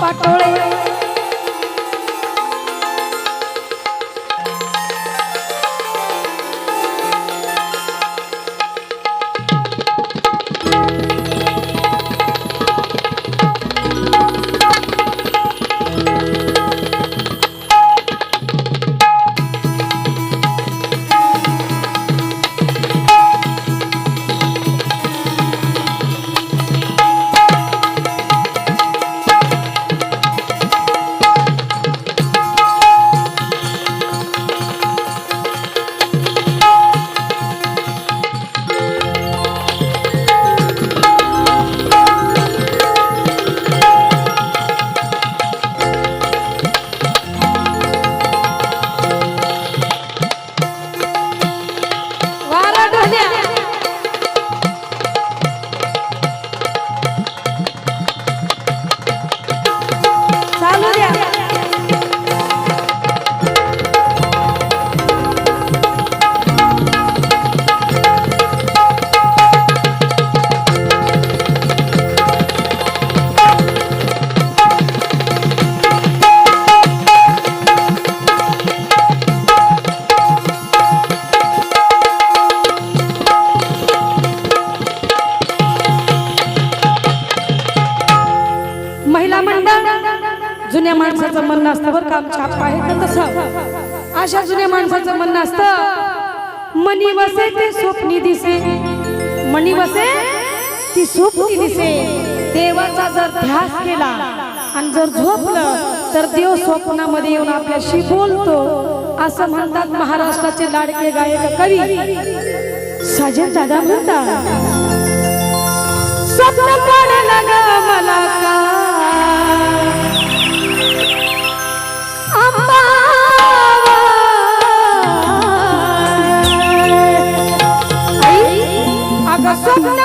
পাটড়ে मंडळ जुन्या माणसाचं म्हणणं असतं बरं काम छाप आहे तर तसं. अशा जुन्या माणसाचं म्हणणं असतं मनी वसे ते स्वप्नी दिसे. मनी वसे ती स्वप्नी दिसे. देवाचा जर ध्यास केला आणि जर झोपलं तर देव स्वप्नामध्ये येऊन आपल्याशी बोलतो. असं म्हणतात महाराष्ट्राचे लाडके गायक कवी. साजन दादा म्हणतात स्वप्न पडलं मला का Something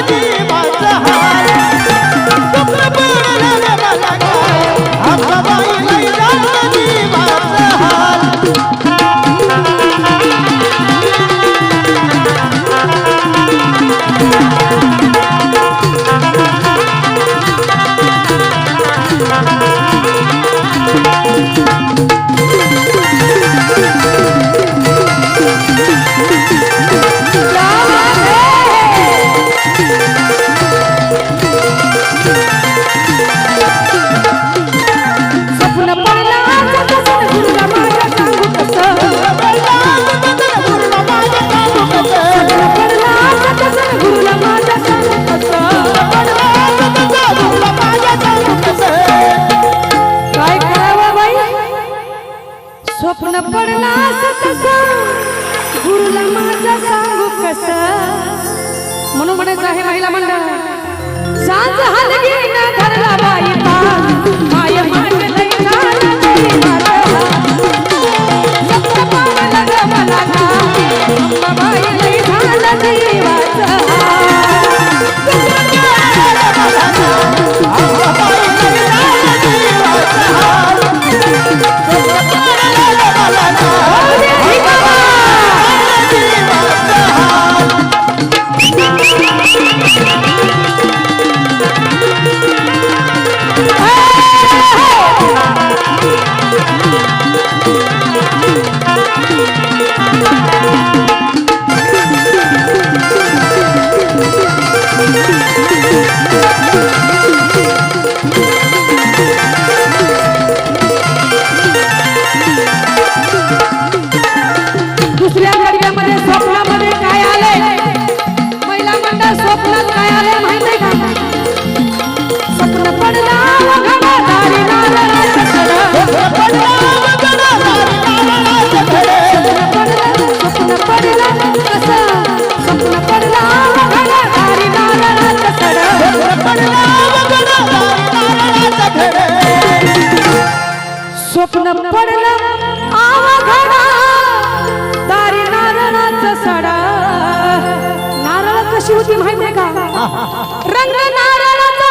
स्वप्न स्वप्न पडला गुरुला माझा सांगू कस? म्हणून म्हणायचं आहे महिला मंडळ सांज हलगी ना धरला बाई पान स्वप्न पडलं आवा नारळाचा सडा. नारळ कशी होती माहितीये का? रंग नारळाचा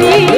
ready.